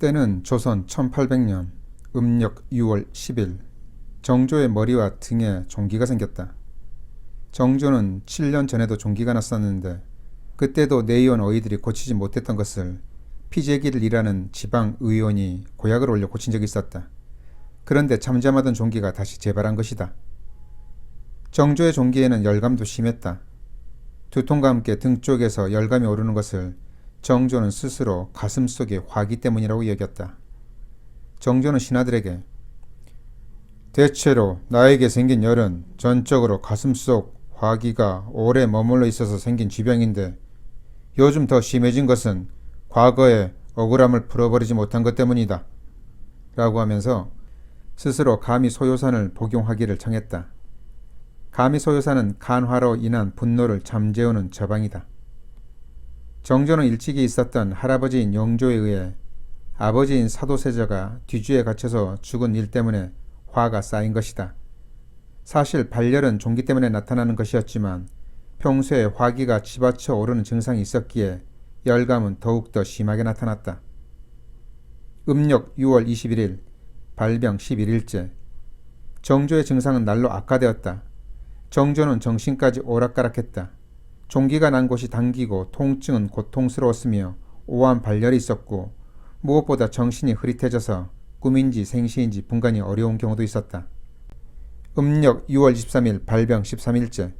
때는 조선 1800년 음력 6월 10일 정조의 머리와 등에 종기가 생겼다. 정조는 7년 전에도 종기가 났었는데 그때도 내의원 어이들이 고치지 못했던 것을 피제기를 일하는 지방 의원이 고약을 올려 고친 적이 있었다. 그런데 잠잠하던 종기가 다시 재발한 것이다. 정조의 종기에는 열감도 심했다. 두통과 함께 등 쪽에서 열감이 오르는 것을 정조는 스스로 가슴 속에 화기 때문이라고 여겼다. 정조는 신하들에게 대체로 나에게 생긴 열은 전적으로 가슴 속 화기가 오래 머물러 있어서 생긴 지병인데 요즘 더 심해진 것은 과거의 억울함을 풀어버리지 못한 것 때문이다. 라고 하면서 스스로 감히 소요산을 복용하기를 청했다. 감히 소요산은 간화로 인한 분노를 잠재우는 처방이다. 정조는 일찍이 있었던 할아버지인 영조에 의해 아버지인 사도세자가 뒤주에 갇혀서 죽은 일 때문에 화가 쌓인 것이다. 사실 발열은 종기 때문에 나타나는 것이었지만 평소에 화기가 치받쳐 오르는 증상이 있었기에 열감은 더욱더 심하게 나타났다. 음력 6월 21일 발병 11일째 정조의 증상은 날로 악화되었다. 정조는 정신까지 오락가락했다. 종기가 난 곳이 당기고 통증은 고통스러웠으며 오한 발열이 있었고 무엇보다 정신이 흐릿해져서 꿈인지 생시인지 분간이 어려운 경우도 있었다. 음력 6월 23일 발병 13일째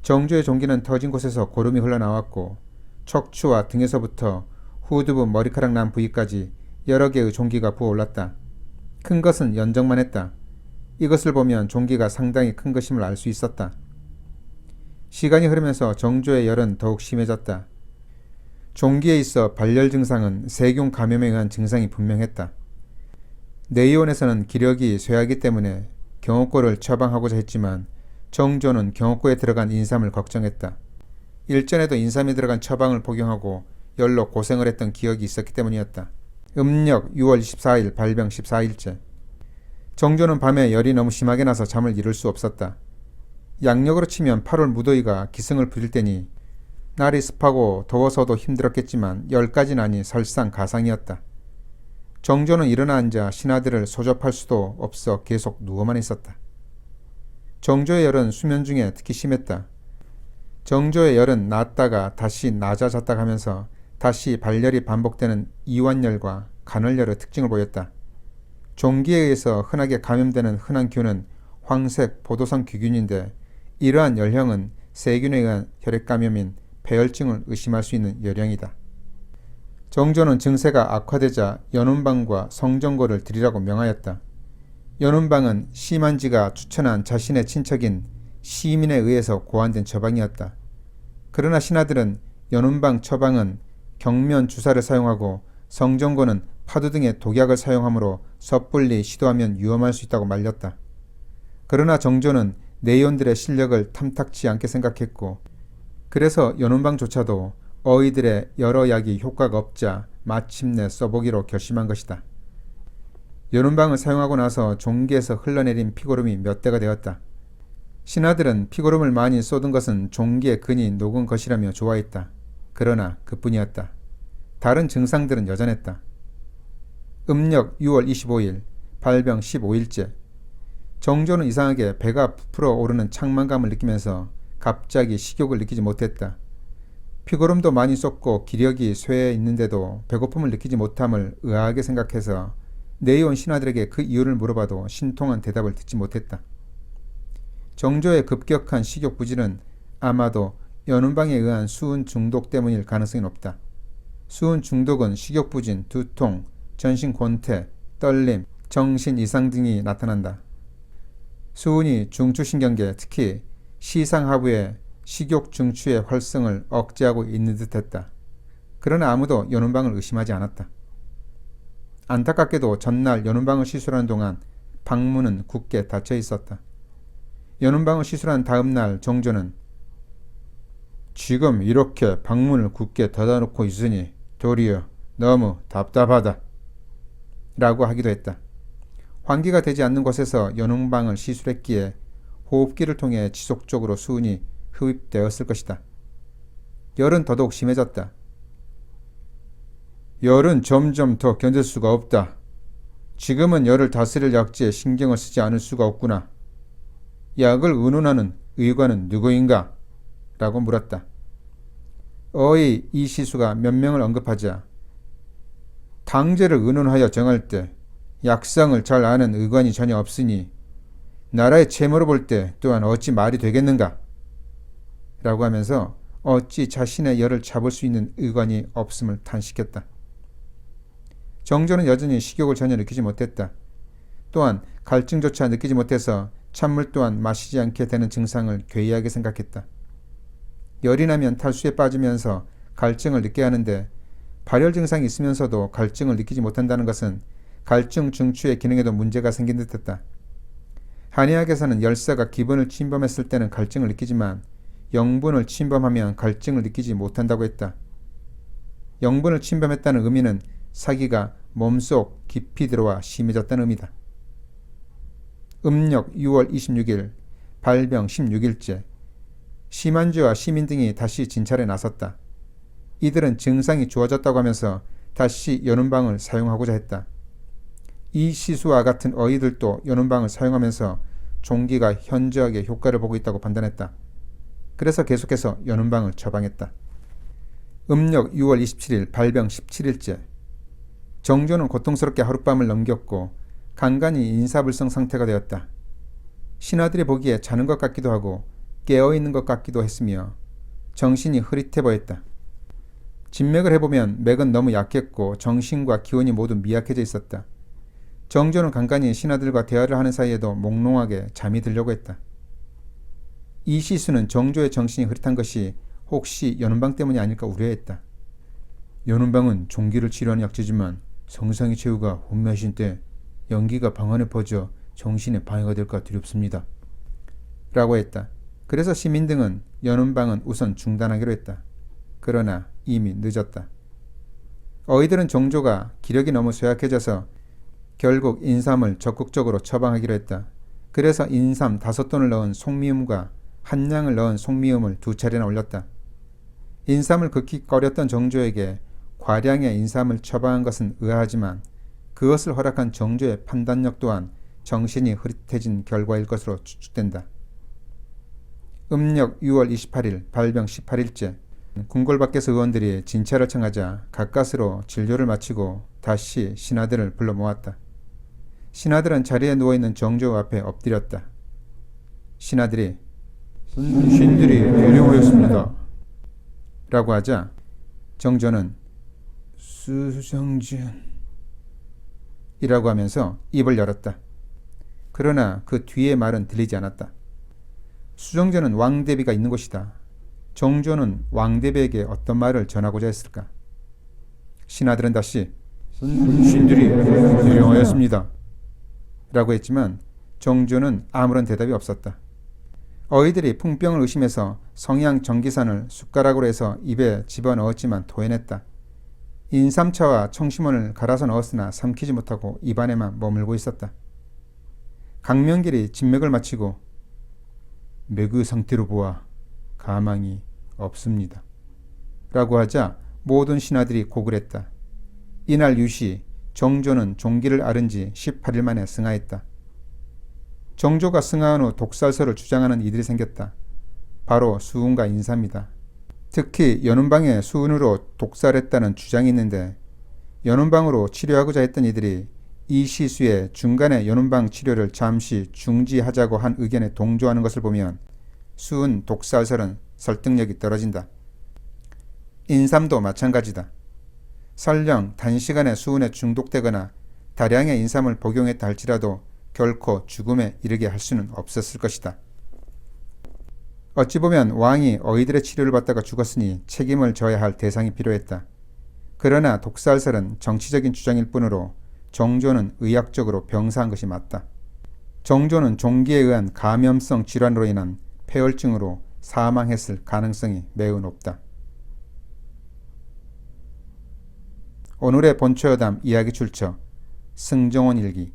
정조의 종기는 터진 곳에서 고름이 흘러나왔고 척추와 등에서부터 후두부 머리카락 난 부위까지 여러 개의 종기가 부어올랐다. 큰 것은 연정만 했다. 이것을 보면 종기가 상당히 큰 것임을 알 수 있었다. 시간이 흐르면서 정조의 열은 더욱 심해졌다. 종기에 있어 발열 증상은 세균 감염에 의한 증상이 분명했다. 내의원에서는 기력이 쇠하기 때문에 경호골을 처방하고자 했지만 정조는 경호골에 들어간 인삼을 걱정했다. 일전에도 인삼이 들어간 처방을 복용하고 열로 고생을 했던 기억이 있었기 때문이었다. 음력 6월 24일 발병 14일째. 정조는 밤에 열이 너무 심하게 나서 잠을 이룰 수 없었다. 양력으로 치면 8월 무더위가 기승을 부릴 때니 날이 습하고 더워서도 힘들었겠지만 열까지는 아닌 설상 가상이었다. 정조는 일어나 앉아 신하들을 소접할 수도 없어 계속 누워만 있었다. 정조의 열은 수면 중에 특히 심했다. 정조의 열은 낮다가 다시 낮아졌다 하면서 다시 발열이 반복되는 이완열과 간헐열의 특징을 보였다. 종기에 의해서 흔하게 감염되는 흔한 균은 황색 보도성 귀균인데 이러한 열형은 세균에 의한 혈액 감염인 폐혈증을 의심할 수 있는 열형이다. 정조는 증세가 악화되자 연운방과 성정고를 드리라고 명하였다. 연운방은 심한지가 추천한 자신의 친척인 시민에 의해서 고안된 처방이었다. 그러나 신하들은 연운방 처방은 경면 주사를 사용하고 성정고는 파도 등의 독약을 사용하므로 섣불리 시도하면 위험할 수 있다고 말렸다. 그러나 정조는 내의원들의 실력을 탐탁치 않게 생각했고 그래서 연운방조차도 어이들의 여러 약이 효과가 없자 마침내 써보기로 결심한 것이다. 연운방을 사용하고 나서 종기에서 흘러내린 피고름이 몇 대가 되었다. 신하들은 피고름을 많이 쏟은 것은 종기의 근이 녹은 것이라며 좋아했다. 그러나 그뿐이었다. 다른 증상들은 여전했다. 음력 6월 25일, 발병 15일째. 정조는 이상하게 배가 부풀어 오르는 창만감을 느끼면서 갑자기 식욕을 느끼지 못했다. 피고름도 많이 쏟고 기력이 쇠해 있는데도 배고픔을 느끼지 못함을 의아하게 생각해서 내의원 신하들에게 그 이유를 물어봐도 신통한 대답을 듣지 못했다. 정조의 급격한 식욕 부진은 아마도 연운방에 의한 수은 중독 때문일 가능성이 높다. 수은 중독은 식욕 부진, 두통, 전신 권태, 떨림, 정신 이상 등이 나타난다. 수은이 중추신경계, 특히 시상하부의 식욕 중추의 활성을 억제하고 있는 듯했다. 그러나 아무도 연운방을 의심하지 않았다. 안타깝게도 전날 연운방을 시술하는 동안 방문은 굳게 닫혀 있었다. 연운방을 시술한 다음 날 정조는 지금 이렇게 방문을 굳게 닫아놓고 있으니 도리어 너무 답답하다. 라고 하기도 했다. 환기가 되지 않는 곳에서 연운방을 시술했기에 호흡기를 통해 지속적으로 수은이 흡입되었을 것이다. 열은 더더욱 심해졌다. 열은 점점 더 견딜 수가 없다. 지금은 열을 다스릴 약제에 신경을 쓰지 않을 수가 없구나. 약을 의논하는 의관은 누구인가? 라고 물었다. 어이 이 시수가 몇 명을 언급하자 당제를 의논하여 정할 때 약상을 잘 아는 의관이 전혀 없으니 나라의 채무로 볼 때 또한 어찌 말이 되겠는가? 라고 하면서 어찌 자신의 열을 잡을 수 있는 의관이 없음을 탄식했다. 정조는 여전히 식욕을 전혀 느끼지 못했다. 또한 갈증조차 느끼지 못해서 찬물 또한 마시지 않게 되는 증상을 괴이하게 생각했다. 열이 나면 탈수에 빠지면서 갈증을 느껴 하는데 발열 증상이 있으면서도 갈증을 느끼지 못한다는 것은 갈증 중추의 기능에도 문제가 생긴 듯했다. 한의학에서는 열사가 기분을 침범했을 때는 갈증을 느끼지만 영분을 침범하면 갈증을 느끼지 못한다고 했다. 영분을 침범했다는 의미는 사기가 몸속 깊이 들어와 심해졌다는 의미다. 음력 6월 26일 발병 16일째 심한주와 시민 등이 다시 진찰에 나섰다. 이들은 증상이 좋아졌다고 하면서 다시 연운방을 사용하고자 했다. 이 시수와 같은 어이들도 연운방을 사용하면서 종기가 현저하게 효과를 보고 있다고 판단했다. 그래서 계속해서 연운방을 처방했다. 음력 6월 27일 발병 17일째 정조는 고통스럽게 하룻밤을 넘겼고 간간히 인사불성 상태가 되었다. 신하들이 보기에 자는 것 같기도 하고 깨어있는 것 같기도 했으며 정신이 흐릿해 보였다. 진맥을 해보면 맥은 너무 약했고 정신과 기운이 모두 미약해져 있었다. 정조는 간간히 신하들과 대화를 하는 사이에도 몽롱하게 잠이 들려고 했다. 이 시수는 정조의 정신이 흐릿한 것이 혹시 연운방 때문이 아닐까 우려했다. 연운방은 종기를 치료하는 약재지만 성상의 최후가 혼매하신 때 연기가 방 안에 퍼져 정신에 방해가 될까 두렵습니다. 라고 했다. 그래서 시민 등은 연운방은 우선 중단하기로 했다. 그러나 이미 늦었다. 어이들은 정조가 기력이 너무 쇠약해져서 결국 인삼을 적극적으로 처방하기로 했다. 그래서 인삼 다섯 돈을 넣은 송미음과 한 냥을 넣은 송미음을 두 차례나 올렸다. 인삼을 극히 꺼렸던 정조에게 과량의 인삼을 처방한 것은 의아하지만 그것을 허락한 정조의 판단력 또한 정신이 흐릿해진 결과일 것으로 추측된다. 음력 6월 28일 발병 18일째 궁궐 밖에서 의원들이 진찰을 청하자 가까스로 진료를 마치고 다시 신하들을 불러 모았다. 신하들은 자리에 누워있는 정조 앞에 엎드렸다. 신하들이 신들이 대령하였습니다. 라고 하자 정조는 수정진 이라고 하면서 입을 열었다. 그러나 그 뒤의 말은 들리지 않았다. 수정전은 왕대비가 있는 곳이다. 정조는 왕대비에게 어떤 말을 전하고자 했을까? 신하들은 다시 신들이 대령하였습니다. 라고 했지만 정조는 아무런 대답이 없었다. 어이들이 풍병을 의심해서 성향 전기산을 숟가락으로 해서 입에 집어넣었지만 토해냈다. 인삼차와 청심원을 갈아서 넣었으나 삼키지 못하고 입안에만 머물고 있었다. 강명길이 진맥을 마치고 맥의 상태로 보아 가망이 없습니다. 라고 하자 모든 신하들이 고글했다. 이날 유시 정조는 종기를 앓은 지 18일 만에 승하했다. 정조가 승하한 후 독살설을 주장하는 이들이 생겼다. 바로 수운과 인삼이다. 특히 연운방에 수운으로 독살했다는 주장이 있는데 연운방으로 치료하고자 했던 이들이 이 시수의 중간에 연운방 치료를 잠시 중지하자고 한 의견에 동조하는 것을 보면 수은 독살설은 설득력이 떨어진다. 인삼도 마찬가지다. 설령 단시간에 수은에 중독되거나 다량의 인삼을 복용했다 할지라도 결코 죽음에 이르게 할 수는 없었을 것이다. 어찌 보면 왕이 어이들의 치료를 받다가 죽었으니 책임을 져야 할 대상이 필요했다. 그러나 독살설은 정치적인 주장일 뿐으로 정조는 의학적으로 병사한 것이 맞다. 정조는 종기에 의한 감염성 질환으로 인한 폐혈증으로 사망했을 가능성이 매우 높다. 오늘의 본초여담 이야기 출처 승정원 일기